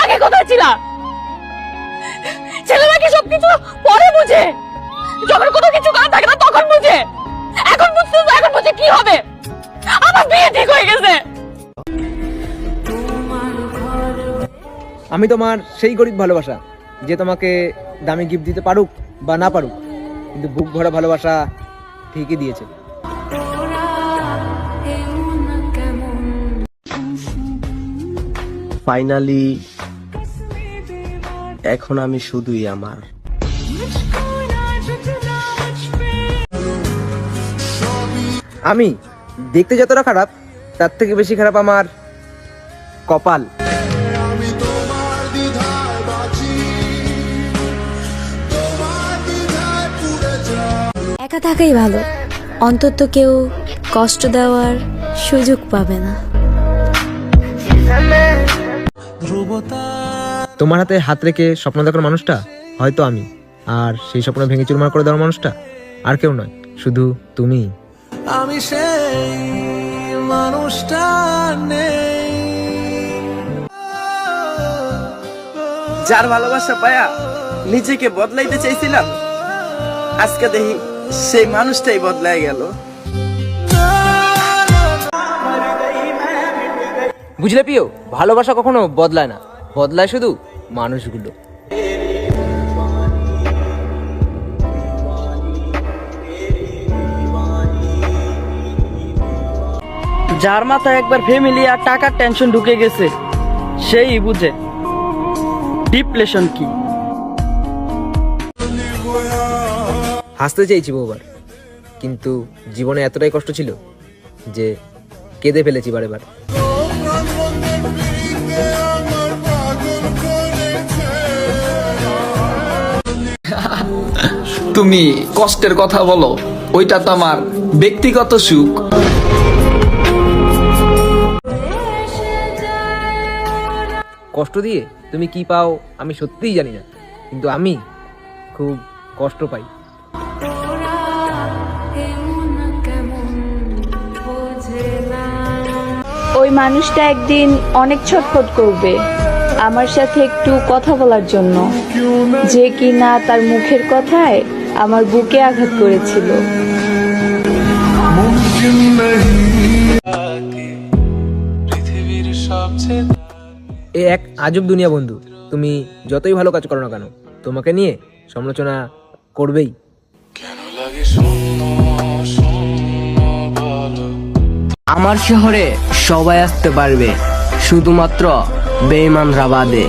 আগে কোথায় ছিলা? ছেলেরা কি সবকিছু পরে বুঝে। যখন কোনো কিছু কাজ থাকে না, তখন বুঝে। এখন বুঝতেছো এখন বুঝে কি হবে। আমার বিয়ে ঠিক হয়ে গেছে। আমি তোমার সেই গরিব ভালোবাসা, যে তোমাকে দামি গিফট দিতে পারুক বা না পারুক, কিন্তু বুক ভরা ভালোবাসা ঠিকই দিয়েছে। ফাইনালি এখন আমি শুধুই আমার। আমি দেখতে যতটা খারাপ, তার থেকে বেশি খারাপ আমার কপাল। একা থাকাই ভালো। অন্তত কেউ কষ্ট দেওয়ার সুযোগ পাবে না। তোমার হাতে হাত রেখে স্বপ্ন দেখার মানুষটা? হয়তো আমি। আর সেই স্বপ্ন ভেঙে চুরমার করে দেওয়ার মানুষটা? আর কেউ নয় শুধু তুমি। আমি সেই মানুষটা নেই। যার ভালোবাসা পায়া নিজেকে বদলাইতে চাইছিলাম আজকে দেখি সেই মানুষটাই বদলাই গেল। বুঝলে পিও ভালোবাসা কখনো বদলায় না। বদলায় শুধু মানুষগুলো। যার মাথায় একবার ফ্যামিলি আর টাকার টেনশন ঢুকে গেছে সেই বুঝে। ডিপ্রেশন কি? হাসতে চেয়েছি বহুবার কিন্তু জীবনে এতটাই কষ্ট ছিল যে কেঁদে ফেলেছি বারে বার তুমি কষ্টের কথা বলো, ওইটা তো আমার ব্যক্তিগত সুখ। কষ্ট দিয়ে তুমি কি পাও আমি সত্যিই জানি না, কিন্তু আমি খুব কষ্ট পাই। মানুষটা একদিন অনেক ছটফট করবে আমার সাথে একটু কথা বলার জন্য। যে কিনা তার মুখের কথায় আমার বুকে আঘাত করেছিল। এ এক আজব দুনিয়া বন্ধু। তুমি যতই ভালো কাজ করো না কেন তোমাকে নিয়ে সমালোচনা করবেই। আমার শহরে সবাই আসতে পারবে শুধুমাত্র বেইমানরা বাদে।